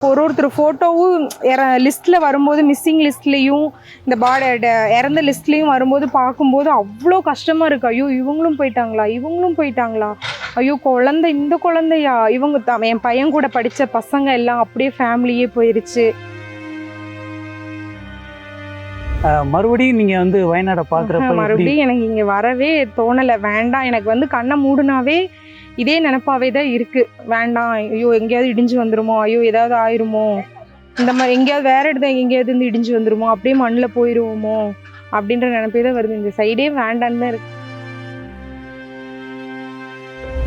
ஒரு ஒருத்தர் ஃபோட்டோவும் லிஸ்ட்டில் வரும்போது மிஸ்ஸிங் லிஸ்ட்லேயும் இந்த பாட இறந்த லிஸ்ட்லேயும் வரும்போது பார்க்கும்போது அவ்வளோ கஷ்டமாக இருக்கு. ஐயோ இவங்களும் போயிட்டாங்களா? இவங்களும் போயிட்டாங்களா? ஐயோ குழந்தை இந்த குழந்தையா? இவங்க தான் என் பையன் கூட படித்த பசங்க எல்லாம் அப்படியே ஃபேமிலியே போயிருச்சு. அஹ், மறுபடியும் நீங்க வந்து வயநாடை பாக்குறப்ப எப்படி மறுபடியும் எனக்கு இங்கே வரவே தோணலை. வேண்டாம் எனக்கு வந்து கண்ணை மூடுனாவே இதே நினப்பாவே தான் இருக்கு. வேண்டாம் ஐயோ எங்கேயாவது இடிஞ்சு வந்துருமோ ஐயோ ஏதாவது ஆயிருமோ இந்த மாதிரி எங்கேயாவது வேற இடத்துல எங்கேயாவது இருந்து இடிஞ்சு வந்துருமோ அப்படியே மண்ணில் போயிருவோமோ அப்படின்ற நினைப்பே தான் வருது. இந்த சைடே வேண்டான்னு தான் இருக்கு.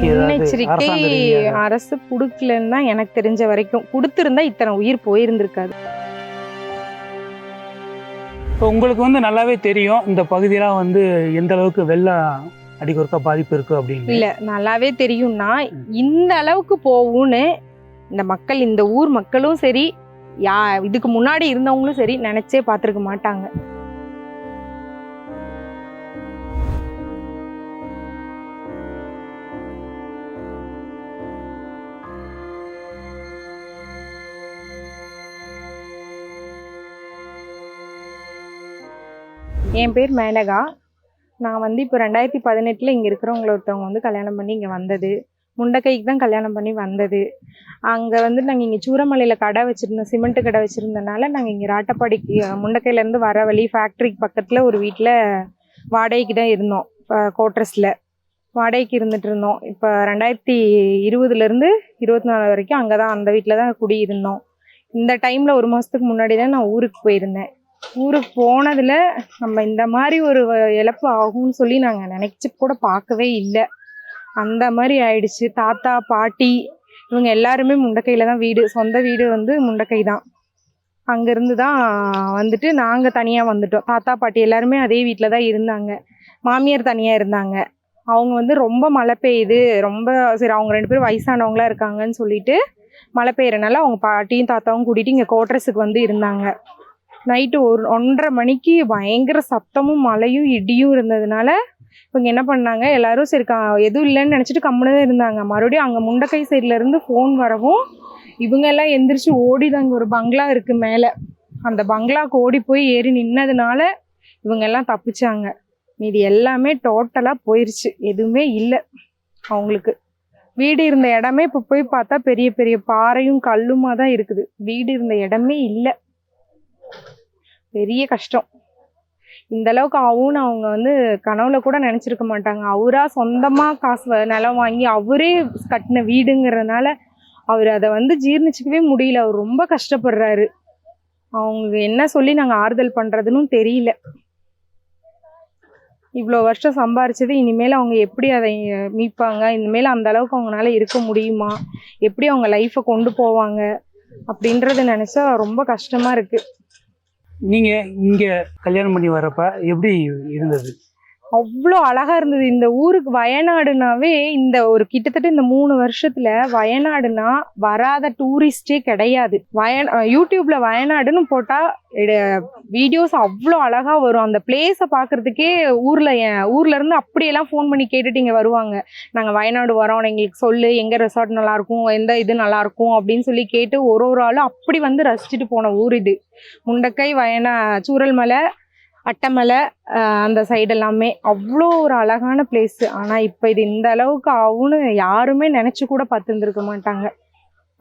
முன்னெச்சரிக்கை? அரசு கொடுக்கலன்னு தான் எனக்கு தெரிஞ்ச வரைக்கும். கொடுத்துருந்தா இத்தனை உயிர் போயிருந்திருக்காது. இப்போ உங்களுக்கு வந்து நல்லாவே தெரியும் இந்த பகுதியெல்லாம் வந்து எந்த அளவுக்கு வெள்ளம் அடிக்கொருக்கா பாதிப்பு இருக்கு அப்படின்னு. இல்ல நல்லாவே தெரியும்னா இந்த அளவுக்கு போகும்னு இந்த மக்கள் இந்த ஊர் மக்களும் சரி யா இதுக்கு முன்னாடி இருந்தவங்களும் சரி நினைச்சே பார்த்துருக்க மாட்டாங்க. என் பேர் மேனகா. நான் வந்து இப்போ ரெண்டாயிரத்தி பதினெட்டில் இங்கே இருக்கிறவங்கள ஒருத்தவங்க வந்து கல்யாணம் பண்ணி இங்கே வந்தது. முண்டக்கைக்கு தான் கல்யாணம் பண்ணி வந்தது. அங்கே வந்து நாங்கள் இங்கே சூரமலையில் கடை வச்சுருந்தோம் சிமெண்ட் கடை வச்சுருந்தனால நாங்கள் இங்கே ராட்டப்பாடிக்கு முண்டைக்கையிலேருந்து முண்டக்கையிலேருந்து வர வழி ஃபேக்ட்ரிக்கு பக்கத்தில் ஒரு வீட்டில் வாடகைக்கு தான் இருந்தோம். கோட்ரஸில் வாடகைக்கு இருந்துட்டு இருந்தோம். இப்போ ரெண்டாயிரத்தி இருபதுலேருந்து இருபத்தி நாலு வரைக்கும் அங்கே தான் அந்த வீட்டில் தான் குடியிருந்தோம். இந்த டைமில் ஒரு மாதத்துக்கு முன்னாடி தான் நான் ஊருக்கு போயிருந்தேன். ஊருக்கு போனதில் நம்ம இந்த மாதிரி ஒரு வ- இழப்பு ஆகும்னு சொல்லி நாங்கள் நினச்சி கூட பார்க்கவே இல்லை. அந்த மாதிரி ஆயிடுச்சு. தாத்தா பாட்டி இவங்க எல்லாருமே முண்டக்கையில் தான் வீடு. சொந்த வீடு வந்து முண்டக்கை தான். அங்கேருந்து தான் வந்துட்டு நாங்கள் தனியாக வந்துட்டோம். தாத்தா பாட்டி எல்லாருமே அதே வீட்டில் தான் இருந்தாங்க. மாமியார் தனியாக இருந்தாங்க. அவங்க வந்து ரொம்ப மழை பெய்யுது. ரொம்ப சரி அவங்க ரெண்டு பேரும் வயசானவங்களா இருக்காங்கன்னு சொல்லிட்டு மழை பெய்யறனால அவங்க பாட்டியும் தாத்தாவும் கூட்டிகிட்டு இங்கே கோட்ரஸுக்கு வந்து இருந்தாங்க. நைட்டு ஒரு ஒன்றரை மணிக்கு பயங்கர சத்தமும் மழையும் இடியும் இருந்ததுனால இவங்க என்ன பண்ணாங்க? எல்லாரும் சரி கா எதுவும் இல்லைன்னு நினச்சிட்டு கம்முன்னு தான் இருந்தாங்க. மறுபடியும் அங்கே முண்டக்கை சைட்லேருந்து ஃபோன் வரவும் இவங்க எல்லாம் எந்திரிச்சு ஓடிதாங்க ஒரு பங்களா இருக்குது மேலே. அந்த பங்களாவுக்கு ஓடி போய் ஏறி நின்னதுனால இவங்க எல்லாம் தப்பிச்சாங்க. மீதி எல்லாமே டோட்டலாக போயிடுச்சு எதுவுமே இல்லை அவங்களுக்கு. வீடு இருந்த இடமே இப்போ போய் பார்த்தா பெரிய பெரிய பாறையும் கல்லுமாக தான் இருக்குது. வீடு இருந்த இடமே இல்லை. பெரிய கஷ்டம். இந்த அளவுக்கு ஆகும்னு அவங்க வந்து கனவுல கூட நினைச்சிருக்க மாட்டாங்க. அவரா சொந்தமா காசு வ- நிலம் வாங்கி அவரே கட்டின வீடுங்கிறதுனால அவர் அதை வந்து ஜீர்ணிச்சுக்கவே முடியல. அவர் ரொம்ப கஷ்டப்படுறாரு. அவங்க என்ன சொல்லி நாங்கள் ஆறுதல் பண்றதுன்னு தெரியல. இவ்வளோ வருஷம் சம்பாரிச்சது இனிமேல் அவங்க எப்படி அதை மீட்பாங்க? இனிமேல் அந்த அளவுக்கு அவங்களால இருக்க முடியுமா? எப்படி அவங்க லைஃப்பை கொண்டு போவாங்க? அப்படின்றத நினைச்சா ரொம்ப கஷ்டமா இருக்கு. நீங்கள் இங்கே கல்யாணம் பண்ணி வரப்ப எப்படி இருந்தது? அவ்வளோ அழகா இருந்தது. இந்த ஊருக்கு வயநாடுனாவே இந்த ஒரு கிட்டத்தட்ட இந்த மூணு வருஷத்துல வயநாடுனா வராத டூரிஸ்டே கிடையாது. வய யூடியூப்ல வயநாடுன்னு போட்டா வீடியோஸ் அவ்வளோ அழகா வரும். அந்த பிளேஸை பார்க்கறதுக்கே ஊர்ல என் ஊர்ல இருந்து அப்படியெல்லாம் ஃபோன் பண்ணி கேட்டுட்டு இங்கே வருவாங்க. நாங்கள் வயநாடு வரோம். எங்களுக்கு சொல்லு. எங்க ரெசார்ட் நல்லா இருக்கும் எந்த இது நல்லா இருக்கும் அப்படின்னு சொல்லி கேட்டு ஒரு ஒரு ஆளும் அப்படி வந்து ரசிச்சுட்டு போன ஊர் இது. முண்டக்கை வயனா சூரல்மலை அட்டமலை அந்த சைடு எல்லாமே அவ்வளோ ஒரு அழகான பிளேஸ் ஆனால் இப்போ இது இந்த அளவுக்கு ஆகும்னு யாருமே நினச்சி கூட பார்த்துருந்துருக்க மாட்டாங்க.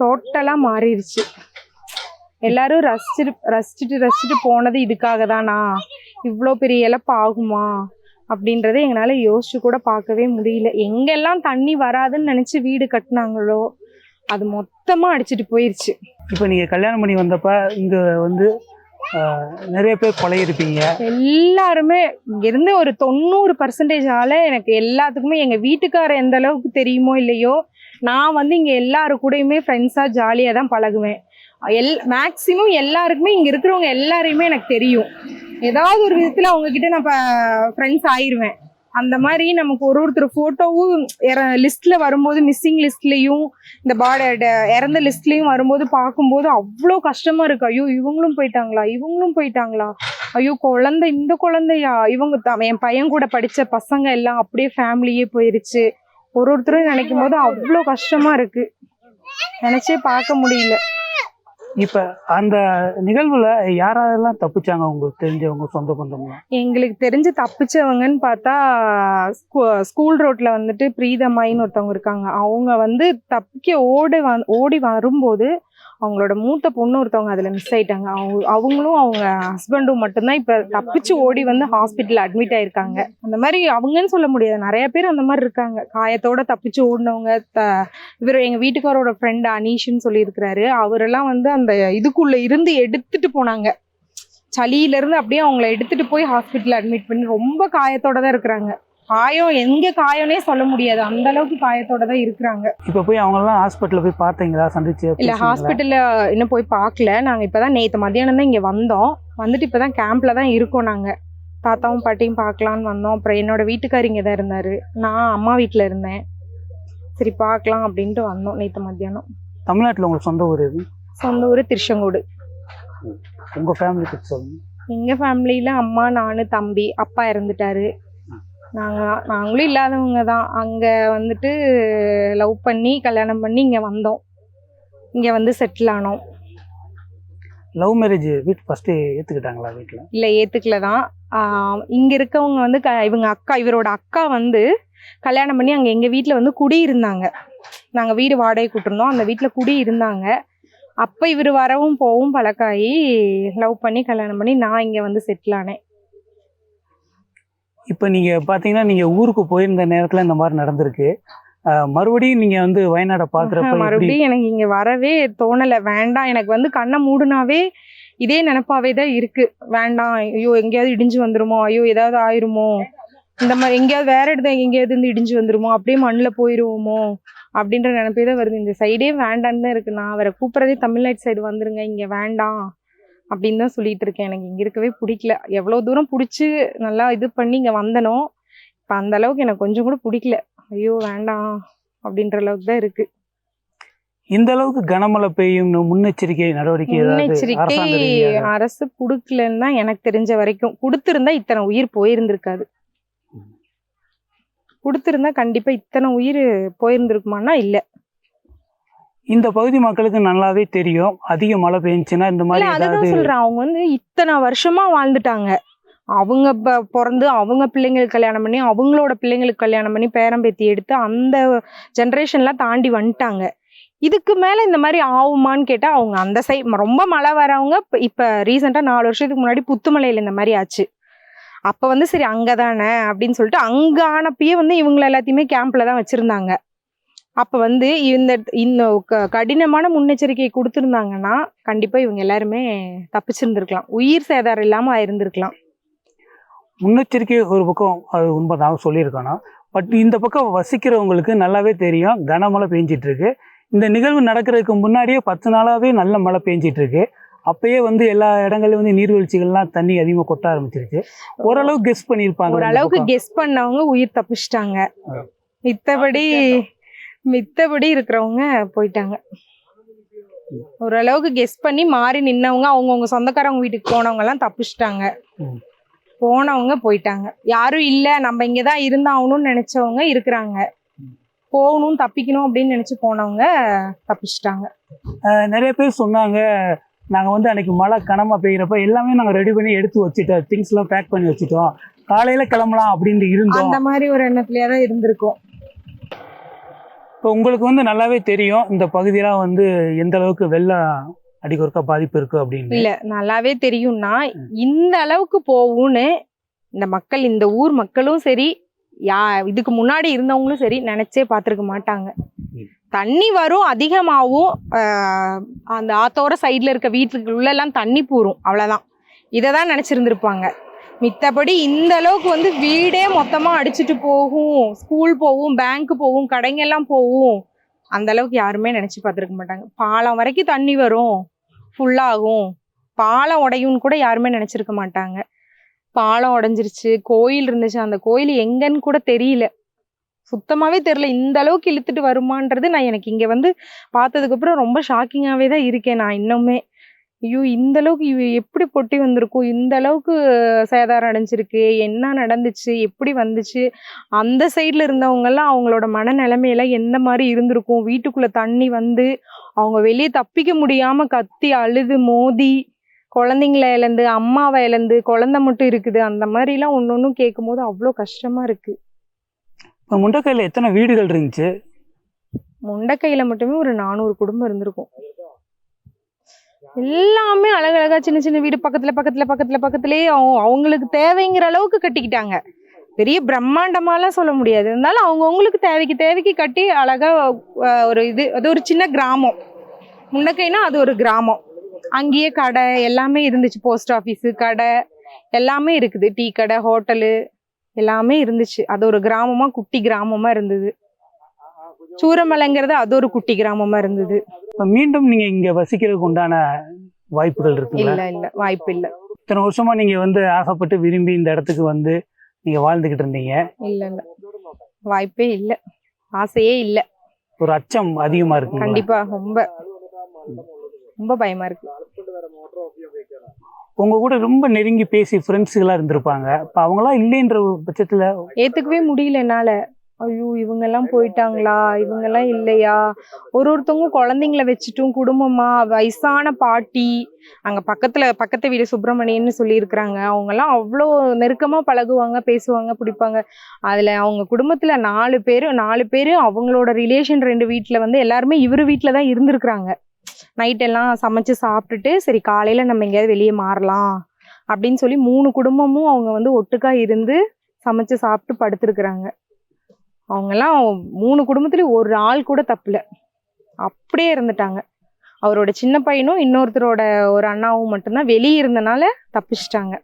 டோட்டலாக மாறிடுச்சு எல்லாரும் ரசிச்சுட்டு ரசிச்சுட்டு ரசிச்சுட்டு போனது இதுக்காக தானா? இவ்வளோ பெரிய இழப்பு ஆகுமா? அப்படின்றத எங்களால் யோசிச்சு கூட பார்க்கவே முடியல. எங்கெல்லாம் தண்ணி வராதுன்னு நினச்சி வீடு கட்டினாங்களோ அது மொத்தமாக அடிச்சிட்டு போயிடுச்சு இப்போ நீங்கள் கல்யாணம் பண்ணி வந்தப்ப இங்கே வந்து நிறைய பேர் பழகிருப்பீங்க. எல்லாருமே இருந்து ஒரு தொண்ணூறு பர்சன்டேஜ் எனக்கு எல்லாத்துக்குமே எங்க வீட்டுக்கார எந்த அளவுக்கு தெரியுமோ இல்லையோ நான் வந்து இங்க எல்லாரு கூடயுமே ஃப்ரெண்ட்ஸா ஜாலியா தான் பழகுவேன். எல் மேக்சிமம் எல்லாருக்குமே இங்க இருக்கிறவங்க எல்லாரையுமே எனக்கு தெரியும். ஏதாவது ஒரு விதத்துல அவங்க கிட்ட நான் ஃப்ரெண்ட்ஸ் ஆயிருவேன். அந்த மாதிரி நமக்கு ஒரு ஒருத்தர் ஃபோட்டோவும் லிஸ்ட்ல வரும்போது மிஸ்ஸிங் லிஸ்ட்லயும் இந்த பாட இறந்த லிஸ்ட்லயும் வரும்போது பார்க்கும்போது அவ்வளோ கஷ்டமா இருக்கு. ஐயோ இவங்களும் போயிட்டாங்களா? இவங்களும் போயிட்டாங்களா? ஐயோ குழந்தை இந்த குழந்தையா? இவங்க தான் என் பையன் கூட படிச்ச பசங்க எல்லாம் அப்படியே ஃபேமிலியே போயிருச்சு. ஒரு ஒருத்தரும் நினைக்கும் போது அவ்வளோ கஷ்டமா இருக்கு. நினைச்சே பார்க்க முடியல. இப்போ அந்த நிகழ்வுல யாரெல்லாம் தப்பிச்சாங்க உங்களுக்கு தெரிஞ்சவங்க சொந்த பந்தம்லாம் எங்களுக்கு தெரிஞ்சு தப்பிச்சவங்கன்னு பார்த்தா ஸ்கூ- ஸ்கூல் ரோட்ல வந்துட்டு பிரீதமாயின்னு ஒருத்தவங்க இருக்காங்க. அவங்க வந்து தப்பிக்க ஓடி வந் ஓடி வரும்போது அவங்களோட மூத்த பொண்ணு ஒருத்தவங்க அதில் மிஸ் ஆயிட்டாங்க. அவங்க அவங்களும் அவங்க ஹஸ்பண்டும் மட்டும்தான் இப்போ தப்பிச்சு ஓடி வந்து ஹாஸ்பிட்டல் அட்மிட் ஆயிருக்காங்க. அந்த மாதிரி அவங்கன்னு சொல்ல முடியாது. நிறைய பேர் அந்த மாதிரி இருக்காங்க. காயத்தோட தப்பிச்சு ஓடினவங்க த இவர் எங்கள் வீட்டுக்காரோட ஃப்ரெண்ட் அனீஷ்னு சொல்லியிருக்கிறாரு. அவரெல்லாம் வந்து அந்த இதுக்குள்ளே இருந்து எடுத்துட்டு போனாங்க. சளியிலேருந்து அப்படியே அவங்கள எடுத்துட்டு போய் ஹாஸ்பிட்டல் அட்மிட் பண்ணி ரொம்ப காயத்தோட தான் இருக்கிறாங்க. காயம் எங்க காயம்னே சொல்ல முடியாது. அந்த அளவுக்கு காயத்தோட தான் இருக்கிறாங்க. இப்ப போய் அவங்கெல்லாம் ஹாஸ்பிட்டல்ல போய் பார்த்தீங்களா? சந்திச்சு இல்ல? ஹாஸ்பிட்டல்ல இன்னும் போய் பார்க்கல. நாங்க இப்பதான் நேத்து மத்தியானம் தான் இங்க வந்தோம். வந்துட்டு இப்பதான் கேம்ப்ல தான் இருக்கோம் நாங்க. தாத்தாவும் பாட்டியும் பார்க்கலான்னு வந்தோம். அப்புறம் என்னோட வீட்டுக்கார் இங்க தான் இருந்தாரு. நான் அம்மா வீட்ல இருந்தேன். சரி பார்க்கலாம் அப்படின்ட்டு வந்தோம் நேத்து மத்தியானம். தமிழ்நாட்டுல உங்களுக்கு சொந்த ஊர் எது? சொந்த ஊர் திருச்செங்கோடு. உங்க ஃபேமிலி பத்தி சொல்லுங்க. எங்க ஃபேமிலியில அம்மா நானு தம்பி அப்பா இறந்துட்டாரு. நாங்க நாங்களும் இல்லாதவங்க தான். அங்க வந்துட்டு லவ் பண்ணி கல்யாணம் பண்ணி இங்க வந்தோம். இங்க வந்து செட்டில் ஆனோம். லவ் மேரேஜ் வீட்டு ஃபர்ஸ்ட் ஏத்துக்கிட்டாங்களா வீட்டுல இல்ல ஏத்துக்கல தான். இங்க இருக்கவங்க வந்து க இவங்க அக்கா இவரோட அக்கா வந்து கல்யாணம் பண்ணி அங்க எங்க வீட்ல வந்து குடி இருந்தாங்க நாங்க வீடு வாடகை கூட்டிருந்தோம். அந்த வீட்ல குடி இருந்தாங்க அப்ப இவர் வரவும் போவும் பழக்காயி லவ் பண்ணி கல்யாணம் பண்ணி நான் இங்க வந்து செட்டில் ஆனேன். இப்போ நீங்க பாத்தீங்கன்னா நீங்க ஊருக்கு போயிருந்த நேரத்துல இந்த மாதிரி நடந்திருக்கு. மறுபடியும் நீங்க வந்து வயநாடை பாக்குறப்ப மறுபடியும் எனக்கு இங்க வரவே தோணல. வேண்டாம் எனக்கு வந்து கண்ணை மூடுனாவே இதே நினப்பாவே தான் இருக்கு. வேண்டாம் ஐயோ எங்கேயாவது இடிஞ்சு வந்துருமோ? ஐயோ ஏதாவது ஆயிருமோ? இந்த மாதிரி எங்கேயாவது வேற இடத்துல எங்கேயாவது இருந்து இடிஞ்சு வந்துருமோ? அப்படியே மண்ணில் போயிருவோமோ? அப்படின்ற நினைப்பே தான் வருது. இந்த சைடே வேண்டான்னு தான் இருக்கு. நான் அவரை கூப்பிட்றதே தமிழ்நாட்டு சைடு வந்துருங்க. இங்க வேண்டாம். அப்படின்னு தான் சொல்லிட்டு இருக்கேன். எனக்கு இங்க இருக்கவே பிடிக்கல. எவ்வளோ தூரம் பிடிச்சி நல்லா இது பண்ணி இங்க வந்தனோ இப்போ அந்த அளவுக்கு எனக்கு கொஞ்சம் கூட பிடிக்கல. ஐயோ வேண்டாம் அப்படின்ற அளவுக்கு தான் இருக்கு. இந்த அளவுக்கு கனமழை பெய்யும் முன்னெச்சரிக்கை நடவடிக்கை முன்னெச்சரிக்கை? அரசு கொடுக்கலன்னு தான் எனக்கு தெரிஞ்ச வரைக்கும். கொடுத்திருந்தா இத்தனை உயிர் போயிருந்திருக்காது. கொடுத்திருந்தா கண்டிப்பா இத்தனை உயிர் போயிருந்திருக்குமானா இல்ல. இந்த பகுதி மக்களுக்கு நல்லாவே தெரியும். அதிக மழை பெஞ்சுன்னா இந்த மாதிரி அதுதான் சொல்றேன். அவங்க வந்து இத்தனை வருஷமா வாழ்ந்துட்டாங்க. அவங்க பிறந்து அவங்க பிள்ளைங்களுக்கு கல்யாணம் பண்ணி அவங்களோட பிள்ளைங்களுக்கு கல்யாணம் பண்ணி பேரம்பேத்தி எடுத்து அந்த ஜென்ரேஷன்லாம் தாண்டி வந்துட்டாங்க. இதுக்கு மேல இந்த மாதிரி ஆகுமான்னு கேட்டா அவங்க அந்த சைட் ரொம்ப மழை வரவங்க இப்ப- இப்ப ரீசெண்டா நாலு வருஷத்துக்கு முன்னாடி புத்துமலையில இந்த மாதிரி ஆச்சு. அப்ப வந்து சரி அங்கதானே அப்படின்னு சொல்லிட்டு அங்க ஆனப்பயே வந்து இவங்கள எல்லாத்தையுமே கேம்ப்ல தான் வச்சிருந்தாங்க. அப்ப வந்து இந்த இந்த க- கடினமான முன்னெச்சரிக்கை கொடுத்துருந்தாங்கன்னா கண்டிப்பா இவங்க எல்லாருமே தப்பிச்சிருந்திருக்கலாம். உயிர் சேதாரம் இல்லாம ஆயிருந்திருக்கலாம். முன்னெச்சரிக்கை ஒரு பக்கம் அது உண்மை நான் சொல்லியிருக்கணும் பட் இந்த பக்கம் வசிக்கிறவங்களுக்கு நல்லாவே தெரியும் கனமழை பெஞ்சிட்டு இருக்கு இந்த நிகழ்வு நடக்கிறதுக்கு முன்னாடியே பத்து நாளாவே நல்ல மழை பெஞ்சிட்டு இருக்கு அப்பயே வந்து எல்லா இடங்கள்லயும் வந்து நீர்வீழ்ச்சிகள்லாம் தண்ணி அதிகமாக கொட்ட ஆரம்பிச்சிருச்சு ஓரளவு கெஸ் பண்ணியிருப்பாங்க ஓரளவுக்கு. கெஸ் பண்ணவங்க உயிர் தப்பிச்சிட்டாங்க. மித்தபடி மித்தபடி இருக்கிறவங்க போயிட்டாங்க. ஓரளவுக்கு கெஸ் பண்ணி மாறி நின்னவங்க அவங்கவுங்க சொந்தக்காரவங்க வீட்டுக்கு போனவங்க எல்லாம் தப்பிச்சிட்டாங்க. போனவங்க போயிட்டாங்க. யாரும் இல்ல நம்ம இங்கதான் இருந்தாகணும்னு நினைச்சவங்க இருக்கிறாங்க. போகணும் தப்பிக்கணும் அப்படின்னு நினைச்சு போனவங்க தப்பிச்சிட்டாங்க. நிறைய பேர் சொன்னாங்க நாங்க வந்து அன்னைக்கு மழை கனமா பெய்யறப்ப எல்லாமே நாங்க ரெடி பண்ணி எடுத்து வச்சுட்டோம் திங்ஸ் எல்லாம் பேக் பண்ணி வச்சுட்டோம். காலையில கிளம்பலாம் அப்படின்னு இருந்தோம். அந்த மாதிரி ஒரு எண்ணத்துலயே தான் இருந்திருக்கும். இப்போ உங்களுக்கு வந்து நல்லாவே தெரியும் இந்த பகுதியெல்லாம் வந்து எந்த அளவுக்கு வெள்ளம் அடிக்கொருக்கா பாதிப்பு இருக்கு அப்படின்னு. இல்ல நல்லாவே தெரியும்னா இந்த அளவுக்கு போகும்னு இந்த மக்கள் இந்த ஊர் மக்களும் சரி யா இதுக்கு முன்னாடி இருந்தவங்களும் சரி நினைச்சே பார்த்துருக்க மாட்டாங்க. தண்ணி வரும் அதிகமாகவும் அந்த ஆத்தோர சைடில் இருக்க வீட்டுக்கு உள்ளெல்லாம் தண்ணி பூரும் அவ்வளோதான் இதை தான் நினச்சிருந்துருப்பாங்க. மித்தபடி இந்த அளவுக்கு வந்து வீடே மொத்தமாக அடிச்சுட்டு போகும். ஸ்கூல் போகும் பேங்க் போகும் கடைங்கெல்லாம் போகும். அந்த அளவுக்கு யாருமே நினச்சி பார்த்துருக்க மாட்டாங்க. பாலம் வரைக்கும் தண்ணி வரும். ஃபுல்லாகும் பாலம் உடையும்னு கூட யாருமே நினச்சிருக்க மாட்டாங்க. பாலம் உடஞ்சிருச்சு. கோயில் இருந்துச்சு. அந்த கோயில் எங்கன்னு கூட தெரியல. சுத்தமாவே தெரியல. இந்த அளவுக்கு இழுத்துட்டு வருமான்றது நான் எனக்கு இங்க வந்து பார்த்ததுக்கு அப்புறம் ரொம்ப ஷாக்கிங்காவே தான் இருக்கேன் நான் இன்னுமே. ஐயோ இந்த அளவுக்கு எப்படி பொட்டி வந்திருக்கும் இந்த அளவுக்கு சேதாரம் அடைஞ்சிருக்கு என்ன நடந்துச்சு எப்படி வந்துச்சு அந்த சைடில் இருந்தவங்கெல்லாம் அவங்களோட மனநிலைமையில எந்த மாதிரி இருந்திருக்கும் வீட்டுக்குள்ள தண்ணி வந்து அவங்க வெளியே தப்பிக்க முடியாம கத்தி அழுது மோதி குழந்தைங்கள இழந்து அம்மாவை இழந்து குழந்தை மட்டும் இருக்குது அந்த மாதிரிலாம் ஒன்று ஒன்றும் கேட்கும் போது அவ்வளோ கஷ்டமா இருக்கு. இப்போ முண்டக்கையில் எத்தனை வீடுகள் இருந்துச்சு? முண்டக்கையில மட்டுமே ஒரு நானூறு குடும்பம் இருந்திருக்கும். எல்லாமே அழகழகா சின்ன சின்ன வீடு பக்கத்துல பக்கத்துல பக்கத்துல பக்கத்துலயே அவங்களுக்கு தேவைங்கிற அளவுக்கு கட்டிக்கிட்டாங்க. பெரிய பிரம்மாண்டமாலாம் சொல்ல முடியாது. இருந்தாலும் அவங்கவுங்களுக்கு தேவைக்கு தேவைக்கு கட்டி அழகா ஒரு இது அது ஒரு சின்ன கிராமம். முன்னக்கைனா அது ஒரு கிராமம். அங்கேயே கடை எல்லாமே இருந்துச்சு. போஸ்ட் ஆஃபீஸு கடை எல்லாமே இருக்குது. டீ கடை ஹோட்டலு எல்லாமே இருந்துச்சு. அது ஒரு கிராமமாக குட்டி கிராமமாக இருந்தது. சூரமலைங்கிறது அது ஒரு குட்டி கிராமமா இருந்தது. மீண்டும் நீங்கள் இங்கே வசிக்கிறதுக்கு உண்டான வாய்ப்புகள் இருக்குங்களா? இல்ல இல்ல வாய்ப்பு இல்ல. இத்தனை வருஷமா நீங்கள் வந்து ஆசைப்பட்டு விரும்பி இந்த இடத்துக்கு வந்து நீங்கள் வாழ்ந்துக்கிட்டு இருந்தீங்க. இல்ல இல்ல. வாய்ப்பே இல்ல. ஆசையே இல்ல. ஒரு அச்சம் அதிகமாக இருக்குங்களா? கண்டிப்பா ரொம்ப. ரொம்ப பயமா இருக்கு. உங்க கூட ரொம்ப நெருங்கி பேசி ஃப்ரெண்ட்ஸுகளாக இருந்திருப்பாங்க. இப்போ அவங்களாம் இல்லைன்ற பட்சத்தில் ஏத்துக்கவே முடியல என்னால. ஐயோ இவங்க எல்லாம் போயிட்டாங்களா? இவங்க எல்லாம் இல்லையா? ஒரு ஒருத்தவங்க குழந்தைங்கள வச்சுட்டும் குடும்பமா வயசான பாட்டி அங்க பக்கத்துல பக்கத்து வீடு சுப்பிரமணியன்னு சொல்லி இருக்கிறாங்க அவங்க எல்லாம் அவ்வளோ நெருக்கமா பழகுவாங்க பேசுவாங்க பிடிப்பாங்க. அதுல அவங்க குடும்பத்துல நாலு பேரு நாலு பேரு அவங்களோட ரிலேஷன் ரெண்டு வீட்டுல வந்து எல்லாருமே இவர் வீட்டுல தான் இருந்திருக்கிறாங்க. நைட் எல்லாம் சமைச்சு சாப்பிட்டுட்டு சரி காலையில நம்ம எங்கேயாவது வெளியே மாறலாம் அப்படின்னு சொல்லி மூணு குடும்பமும் அவங்க வந்து ஒட்டுக்கா இருந்து சமைச்சு சாப்பிட்டு படுத்திருக்கிறாங்க. அவங்கெல்லாம் மூணு குடும்பத்துலயும் ஒரு ஆள் கூட தப்புல. அப்படியே இருந்துட்டாங்க. அவரோட சின்ன பையனும் இன்னொருத்தரோட ஒரு அண்ணாவும் மட்டும்தான் வெளியே இருந்தனால தப்பிச்சிட்டாங்க.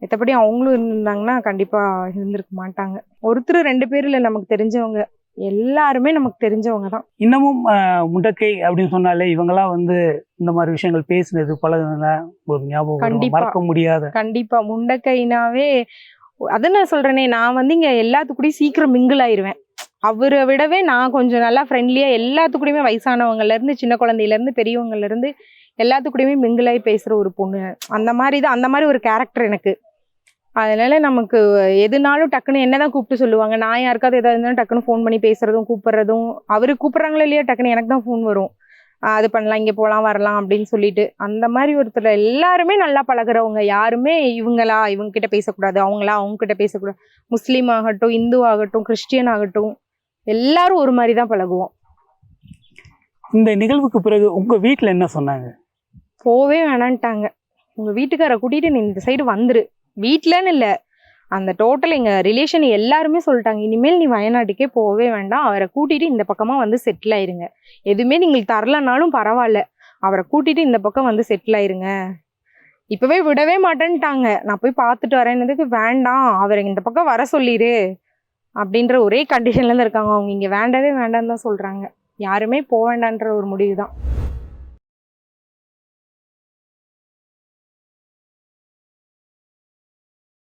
மத்தபடி அவங்களும் இருந்திருந்தாங்கன்னா கண்டிப்பா இருந்திருக்க மாட்டாங்க. ஒருத்தர் ரெண்டு பேர் இல்ல நமக்கு தெரிஞ்சவங்க. எல்லாருமே நமக்கு தெரிஞ்சவங்க தான். இன்னமும் முண்டக்கை அப்படின்னு சொன்னாலே இவங்கெல்லாம் வந்து இந்த மாதிரி விஷயங்கள் பேசினது பழகுனதுல ஒரு ஞாபகம். மறக்க முடியாத. கண்டிப்பா. முண்டக்கைனாவே அதை நான் சொல்கிறேனே நான் வந்து இங்கே எல்லாத்துக்கூடயும் சீக்கிரம் மிங்கிள் ஆயிடுவேன் அவரை விடவே நான் கொஞ்சம் நல்லா ஃப்ரெண்ட்லியாக எல்லாத்துக்கூடயுமே வயசானவங்கலேருந்து சின்ன குழந்தையிலேருந்து பெரியவங்கலேருந்து எல்லாத்துக்கூடயுமே மிங்கிள் ஆகி பேசுகிற ஒரு பொண்ணு. அந்த மாதிரி தான் அந்த மாதிரி ஒரு கேரக்டர் எனக்கு. அதனால நமக்கு எதுனாலும் டக்குன்னு என்ன தான் கூப்பிட்டு சொல்லுவாங்க நான் யாருக்காவது எதாவது இருந்தாலும் டக்குன்னு ஃபோன் பண்ணி பேசுறதும் கூப்பிட்றதும் அவரு கூப்பிட்றாங்களோ இல்லையா டக்குன்னு எனக்கு தான் ஃபோன் வரும். அது பண்ணலாம் இங்கே போகலாம் வரலாம் அப்படின்னு சொல்லிட்டு. அந்த மாதிரி ஒருத்தர் எல்லாருமே நல்லா பழகுறவங்க யாருமே இவங்களா இவங்க கிட்ட பேசக்கூடாது. அவங்களா அவங்க கிட்ட பேசக்கூடாது. முஸ்லீம் ஆகட்டும் இந்து ஆகட்டும் கிறிஸ்டியன் ஆகட்டும் எல்லாரும் ஒரு மாதிரி தான் பழகுவோம். இந்த நிகழ்வுக்கு பிறகு உங்க வீட்டில் என்ன சொன்னாங்க? போவே வேணான்ட்டாங்க. உங்க வீட்டுக்கார கூட்டிட்டு நீ இந்த சைடு வந்துரு. வீட்லன்னு இல்லை. அந்த டோட்டல் எங்கள் ரிலேஷன் எல்லாருமே சொல்லிட்டாங்க. இனிமேல் நீ வயநாட்டுக்கே போகவே வேண்டாம். அவரை கூட்டிகிட்டு இந்த பக்கமாக வந்து செட்டில் ஆயிருங்க. எதுவுமே நீங்கள் தரலனாலும் பரவாயில்ல. அவரை கூட்டிகிட்டு இந்த பக்கம் வந்து செட்டில் ஆயிருங்க. இப்போவே விடவே மாட்டேன்ட்டாங்க. நான் போய் பார்த்துட்டு வரேன்னதுக்கு வேண்டாம். அவரை இந்த பக்கம் வர சொல்லிடு அப்படின்ற ஒரே கண்டிஷன்லேருந்து இருக்காங்க. அவங்க இங்கே வேண்டவே வேண்டாம்னு தான் சொல்கிறாங்க யாருமே போக வேண்டான்ற ஒரு முடிவு தான்